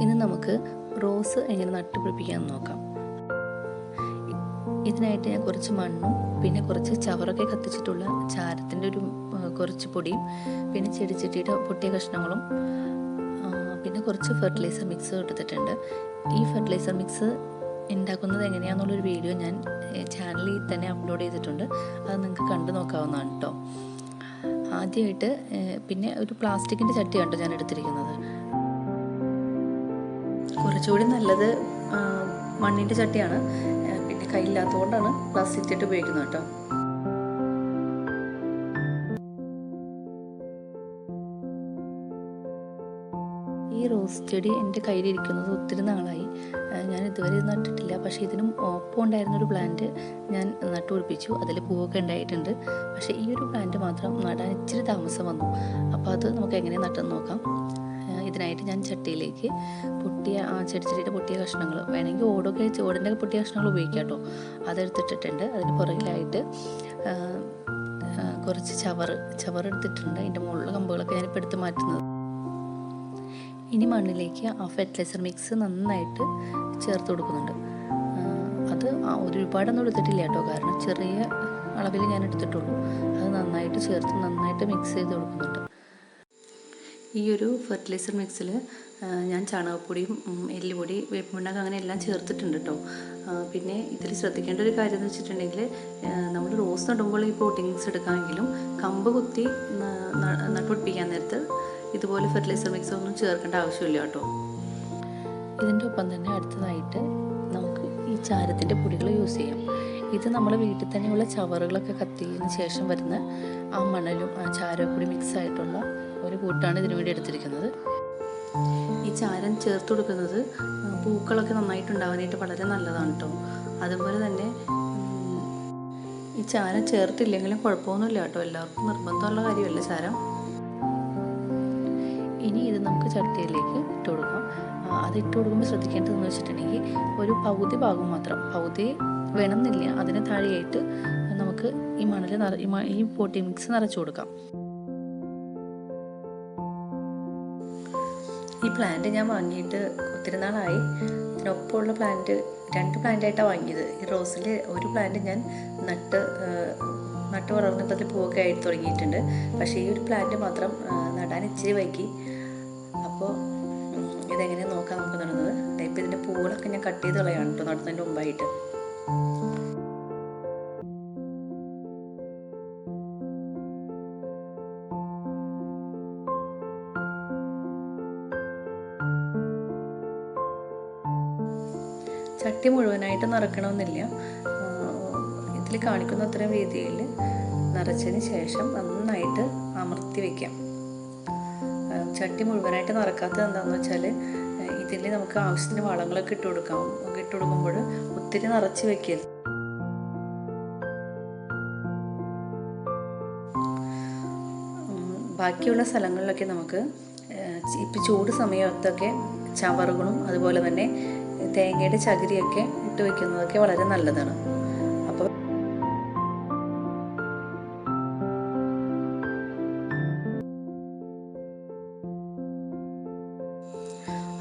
ഇനി നമുക്ക് റോസ് എങ്ങനെ നട്ടുപിടിപ്പിക്കാമെന്ന് നോക്കാം. ഇതിനായിട്ട് ഞാൻ കുറച്ച് മണ്ണും പിന്നെ കുറച്ച് ചവറൊക്കെ കത്തിച്ചിട്ടുള്ള ചാരത്തിന്റെ ഒരു കുറച്ച് പൊടിയും പിന്നെ ചെടിച്ചട്ടിയുടെ പൊട്ടിയ കഷ്ണങ്ങളും പിന്നെ കുറച്ച് ഫെർട്ടിലൈസർ മിക്സ് എടുത്തിട്ടുണ്ട്. ഈ ഫെർട്ടിലൈസർ മിക്സ് ഉണ്ടാക്കുന്നത് എങ്ങനെയാണെന്നുള്ളൊരു വീഡിയോ ഞാൻ ചാനലിൽ തന്നെ അപ്ലോഡ് ചെയ്തിട്ടുണ്ട്. അത് നിങ്ങൾക്ക് കണ്ടു നോക്കാവുന്നതാണ് കേട്ടോ ആദ്യമായിട്ട് പിന്നെ ഒരു പ്ലാസ്റ്റിക്കിന്റെ ചട്ടിയാണ് കേട്ടോ ഞാൻ എടുത്തിരിക്കുന്നത്? കുറച്ചുകൂടി നല്ലത് മണ്ണിന്റെ ചട്ടിയാണ്. പിന്നെ കയ്യില്ലാത്തതുകൊണ്ടാണ് പ്ലാസ്റ്റിക് ചട്ടി ഉപയോഗിക്കുന്നത് കേട്ടോ. ഈ റോസ് ചെടി എന്റെ കയ്യിലിരിക്കുന്നത് ഒത്തിരി നാളായി. ഞാൻ ഇതുവരെ ഇത് നട്ടിട്ടില്ല. പക്ഷേ ഇതിനും ഒപ്പം ഉണ്ടായിരുന്ന ഒരു പ്ലാന്റ് ഞാൻ നട്ടുപിടിപ്പിച്ചു അതിൽ പൂവൊക്കെ ഉണ്ടായിട്ടുണ്ട്. പക്ഷേ ഈ ഒരു പ്ലാന്റ് മാത്രം നടാൻ ഇച്ചിരി താമസം വന്നു. അപ്പോൾ അത് നമുക്ക് എങ്ങനെ നട്ടെന്ന് നോക്കാം. ഇതിനായിട്ട് ഞാൻ ചട്ടിയിലേക്ക് പൊട്ടിയ ചെടിച്ചെടിയുടെ പൊട്ടിയ കഷ്ണങ്ങൾ വേണമെങ്കിൽ ഓടൊക്കെ ചോടിന്റെ പൊട്ടിയ കഷ്ണങ്ങൾ ഉപയോഗിക്കാം കേട്ടോ. അതെടുത്തിട്ടിട്ടുണ്ട്. അതിന് പുറകിലായിട്ട് കുറച്ച് ചവർ ചവർ എടുത്തിട്ടുണ്ട്. അതിന്റെ മുകളിലെ കമ്പുകളൊക്കെ ഞാനിപ്പോൾ എടുത്ത് മാറ്റുന്നത്. ഇനി മണ്ണിലേക്ക് ആ ഫെർട്ടിലൈസർ മിക്സ് നന്നായിട്ട് ചേർത്ത് കൊടുക്കുന്നുണ്ട്. അത് ഒരുപാടൊന്നും എടുത്തിട്ടില്ല കേട്ടോ. കാരണം ചെറിയ അളവിൽ ഞാൻ എടുത്തിട്ടുള്ളൂ. അത് നന്നായിട്ട് ചേർത്ത് നന്നായിട്ട് മിക്സ് ചെയ്ത് കൊടുക്കുന്നുണ്ട്. ഈ ഒരു ഫെർട്ടിലൈസർ മിക്സിൽ ഞാൻ ചാണകപ്പൊടിയും എല്ലുപൊടി വേപ്പിമണ്ണൊക്കെ അങ്ങനെ എല്ലാം ചേർത്തിട്ടുണ്ട് കേട്ടോ പിന്നെ ഇതിൽ ശ്രദ്ധിക്കേണ്ട ഒരു കാര്യം എന്ന് വെച്ചിട്ടുണ്ടെങ്കിൽ നമ്മൾ റോസ് നടുമ്പോൾ ഈ പോട്ടിങ്സ് എടുക്കാമെങ്കിലും കമ്പ് കുത്തി നട്ടുപിടിപ്പിക്കാൻ നേരത്ത് ഇതുപോലെ ഫെർട്ടിലൈസർ മിക്സ് ഒന്നും ചേർക്കേണ്ട ആവശ്യമില്ല കേട്ടോ ഇതിന്റെ ഒപ്പം തന്നെ അടുത്തതായിട്ട് നമുക്ക് ഈ ചാരത്തിന്റെ പൊടികൾ യൂസ് ചെയ്യാം. ഇത് നമ്മൾ വീട്ടിൽ തന്നെയുള്ള ചവറുകളൊക്കെ കത്തിയതിന് ശേഷം വരുന്ന ആ മണലും ആ ചാരപ്പൊടി മിക്സ് ആയിട്ടുള്ള ഒരു കൂട്ടാണ് ഇതിനു വേണ്ടി എടുത്തിരിക്കുന്നത്. ഈ ചാരം ചേർത്ത് കൊടുക്കുന്നത് പൂക്കളൊക്കെ നന്നായിട്ട് നന്നായിട്ടുണ്ടാവാനായിട്ട് വളരെ നല്ലതാണ് കേട്ടോ അതുപോലെ തന്നെ ഈ ചാരം ചേർത്തില്ലെങ്കിലും കുഴപ്പമൊന്നുമില്ല കേട്ടോ എല്ലാവർക്കും നിർബന്ധമുള്ള കാര്യമല്ല ചാരം. ഇനി ഇത് നമുക്ക് ചട്ടിയിലേക്ക് ഇട്ട് കൊടുക്കാം. അത് ഇട്ട് കൊടുക്കുമ്പോൾ ശ്രദ്ധിക്കേണ്ടതെന്ന് വെച്ചിട്ടുണ്ടെങ്കിൽ ഒരു പകുതി ഭാഗം മാത്രം പകുതി വേണമെന്നില്ല. അതിന് താഴെയായിട്ട് നമുക്ക് ഈ മണൽ നിറ ഈ പോട്ടി മിക്സ് നിറച്ചു കൊടുക്കാം. ഈ പ്ലാന്റ് ഞാൻ വാങ്ങിയിട്ട് ഒത്തിരി നാളായി. ഇതിനൊപ്പമുള്ള പ്ലാന്റ് രണ്ട് പ്ലാന്റായിട്ടാണ് വാങ്ങിയത്. ഈ റോസിൽ ഒരു പ്ലാന്റ് ഞാൻ നട്ട് നട്ട് വളർന്നപ്പോൾ പൂവൊക്കെ ആയിട്ട് തുടങ്ങിയിട്ടുണ്ട്. പക്ഷേ ഈ ഒരു പ്ലാന്റ് മാത്രം നടാൻ ഇച്ചിരി വൈകി. അപ്പോൾ ഇതെങ്ങനെയാണ് ഇതെങ്ങനെ നോക്കാം നമുക്ക് നടുന്നത് ഇപ്പം ഇതിന്റെ പൂവുകളൊക്കെ ഞാൻ കട്ട് ചെയ്ത് കളയാണ് കേട്ടോ നടുന്നതിന്റെ മുമ്പായിട്ട്. ചട്ടി മുഴുവനായിട്ട് നിറക്കണമെന്നില്ല. ഇതിൽ കാണിക്കുന്ന അത്രയും രീതിയിൽ നിറച്ചതിന് ശേഷം നന്നായിട്ട് അമർത്തി വയ്ക്കാം ചട്ടി മുഴുവനായിട്ട് നിറക്കാത്തത് എന്താണെന്ന് വെച്ചാൽ ഇതിൽ നമുക്ക് ആവശ്യത്തിന് വളങ്ങളൊക്കെ ഇട്ട് കൊടുക്കാം. ഇട്ട് കൊടുക്കുമ്പോൾ ഒത്തിരി നിറച്ച് വെക്കരുത്. ബാക്കിയുള്ള സ്ഥലങ്ങളിലൊക്കെ നമുക്ക് ഇപ്പം ചൂട് സമയത്തൊക്കെ ചവറുകളും അതുപോലെ തന്നെ തേങ്ങയുടെ ചകിരിയൊക്കെ ഇട്ട് വെക്കുന്നതൊക്കെ വളരെ നല്ലതാണ്.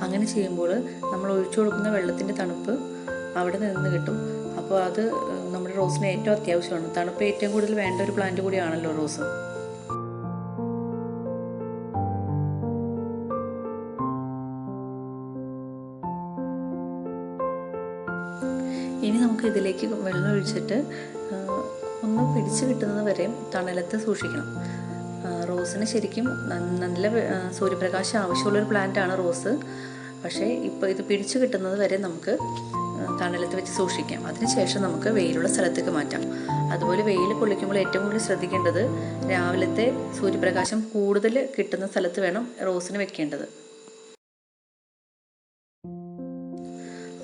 അങ്ങനെ ചെയ്യുമ്പോൾ നമ്മൾ ഒഴിച്ചു കൊടുക്കുന്ന വെള്ളത്തിന്റെ തണുപ്പ് അവിടെ നിന്ന് കിട്ടും. അപ്പോൾ അത് നമ്മുടെ റോസിന് ഏറ്റവും അത്യാവശ്യമാണ്. തണുപ്പ് ഏറ്റവും കൂടുതൽ വേണ്ട ഒരു പ്ലാന്റ് കൂടിയാണല്ലോ റോസ്. ഇനി നമുക്ക് ഇതിലേക്ക് വെള്ളം ഒഴിച്ചിട്ട് ഒന്ന് പിടിച്ചു കിട്ടുന്നത് വരെ തണലത്ത് സൂക്ഷിക്കണം. റോസിന് ശരിക്കും നല്ല സൂര്യപ്രകാശം ആവശ്യമുള്ളൊരു പ്ലാന്റാണ് റോസ്. പക്ഷേ ഇപ്പോൾ ഇത് പിടിച്ചു കിട്ടുന്നത് വരെ നമുക്ക് തണലത്ത് വെച്ച് സൂക്ഷിക്കാം. അതിനുശേഷം നമുക്ക് വെയിലുള്ള സ്ഥലത്തേക്ക് മാറ്റാം. അതുപോലെ വെയിൽ കൊള്ളിക്കുമ്പോൾ ഏറ്റവും കൂടുതൽ ശ്രദ്ധിക്കേണ്ടത് രാവിലത്തെ സൂര്യപ്രകാശം കൂടുതൽ കിട്ടുന്ന സ്ഥലത്ത് വേണം റോസിന് വെക്കേണ്ടത്.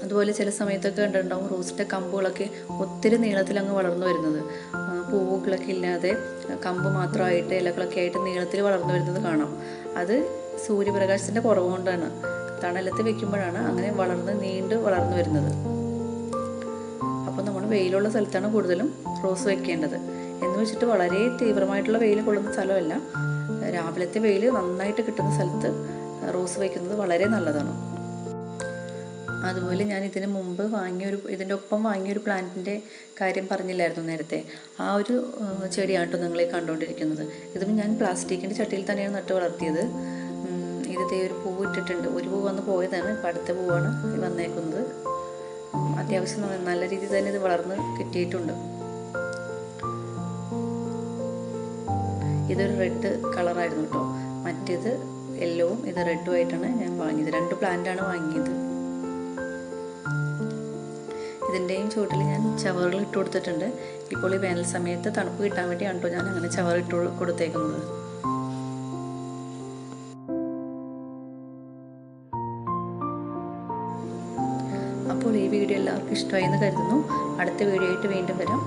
അതുപോലെ ചില സമയത്തൊക്കെ കണ്ടിട്ടുണ്ടാവും റോസിന്റെ കമ്പുകളൊക്കെ ഒത്തിരി നീളത്തിൽ അങ്ങ് വളർന്നു വരുന്നത്. പൂവുകളൊക്കെ ഇല്ലാതെ കമ്പ് മാത്രമായിട്ട് ഇലകളൊക്കെ ആയിട്ട് നീളത്തിൽ വളർന്നു വരുന്നത് കാണാം. അത് സൂര്യപ്രകാശത്തിന്റെ കുറവ് കൊണ്ടാണ്. തണലത്ത് വെക്കുമ്പോഴാണ് അങ്ങനെ വളർന്ന് നീണ്ട് വളർന്നു വരുന്നത്. അപ്പോൾ നമ്മൾ വെയിലുള്ള സ്ഥലത്താണ് കൂടുതലും റോസ് വെക്കേണ്ടത്. എന്ന് വെച്ചിട്ട് വളരെ തീവ്രമായിട്ടുള്ള വെയിൽ കൊള്ളുന്ന സ്ഥലമല്ല. രാവിലത്തെ വെയിൽ നന്നായിട്ട് കിട്ടുന്ന സ്ഥലത്ത് റോസ് വയ്ക്കുന്നത് വളരെ നല്ലതാണ്. അതുപോലെ ഞാൻ ഇതിന് മുമ്പ് വാങ്ങിയൊരു ഇതിന്റെ ഒപ്പം വാങ്ങിയൊരു പ്ലാന്റിന്റെ കാര്യം പറഞ്ഞില്ലായിരുന്നു നേരത്തെ. ആ ഒരു ചെടിയാണ് കേട്ടോ നിങ്ങളെ കണ്ടുകൊണ്ടിരിക്കുന്നത് ഇതും ഞാൻ പ്ലാസ്റ്റിക്കിന്റെ ചട്ടിയിൽ തന്നെയാണ് നട്ട് വളർത്തിയത്. ഉം, ഒരു പൂവ് ഇട്ടിട്ടുണ്ട്. ഒരു പൂവ് വന്ന് പോയതാണ്. ഇപ്പം അടുത്ത പൂവാണ് വന്നേക്കുന്നത്. അത്യാവശ്യം നല്ല- രീതിയിൽ തന്നെ ഇത് വളർന്ന് കിട്ടിയിട്ടുണ്ട്. ഇതൊരു റെഡ് കളറായിരുന്നു കേട്ടോ മറ്റേത് യെല്ലോവും ഇത് റെഡും ആയിട്ടാണ് ഞാൻ വാങ്ങിയത്. രണ്ട് പ്ലാന്റാണ് വാങ്ങിയത്. ഇതിന്റെയും ചുവട്ടിൽ ഞാൻ ചവറുകൾ ഇട്ട് കൊടുത്തിട്ടുണ്ട്. ഇപ്പോൾ ഈ വേനൽ സമയത്ത് തണുപ്പ് കിട്ടാൻ വേണ്ടിയാണ് കേട്ടോ ഞാൻ അങ്ങനെ ചവർ ഇട്ട് കൊടുത്തേക്കുന്നത്. അപ്പോൾ ഈ വീഡിയോ എല്ലാവർക്കും ഇഷ്ടമായി എന്ന് കരുതുന്നു. അടുത്ത വീഡിയോ ആയിട്ട് വീണ്ടും വരാം.